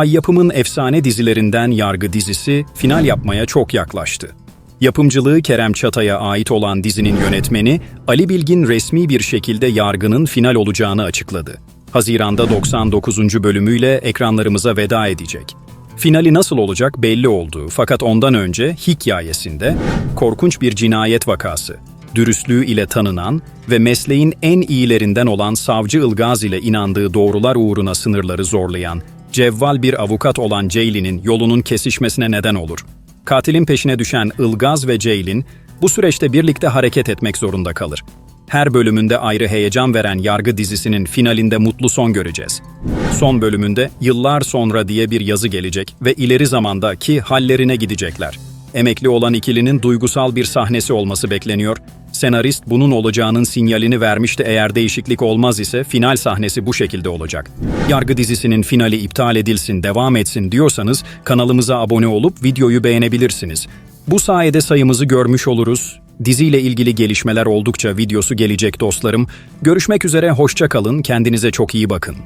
Ay yapımın efsane dizilerinden Yargı dizisi final yapmaya çok yaklaştı. Yapımcılığı Kerem Çatay'a ait olan dizinin yönetmeni Ali Bilgin resmi bir şekilde Yargı'nın final olacağını açıkladı. Haziranda 99. bölümüyle ekranlarımıza veda edecek. Finali nasıl olacak belli oldu fakat ondan önce hikayesinde korkunç bir cinayet vakası, dürüstlüğü ile tanınan ve mesleğin en iyilerinden olan Savcı Ilgaz ile inandığı doğrular uğruna sınırları zorlayan, cevval bir avukat olan Ceylin'in yolunun kesişmesine neden olur. Katilin peşine düşen Ilgaz ve Ceylin bu süreçte birlikte hareket etmek zorunda kalır. Her bölümünde ayrı heyecan veren Yargı dizisinin finalinde mutlu son göreceğiz. Son bölümünde yıllar sonra diye bir yazı gelecek ve ileri zamandaki hallerine gidecekler. Emekli olan ikilinin duygusal bir sahnesi olması bekleniyor. Senarist bunun olacağının sinyalini vermişti eğer değişiklik olmaz ise final sahnesi bu şekilde olacak. Yargı dizisinin finali iptal edilsin, devam etsin diyorsanız kanalımıza abone olup videoyu beğenebilirsiniz. Bu sayede sayımızı görmüş oluruz. Diziyle ilgili gelişmeler oldukça videosu gelecek dostlarım. Görüşmek üzere, hoşça kalın, kendinize çok iyi bakın.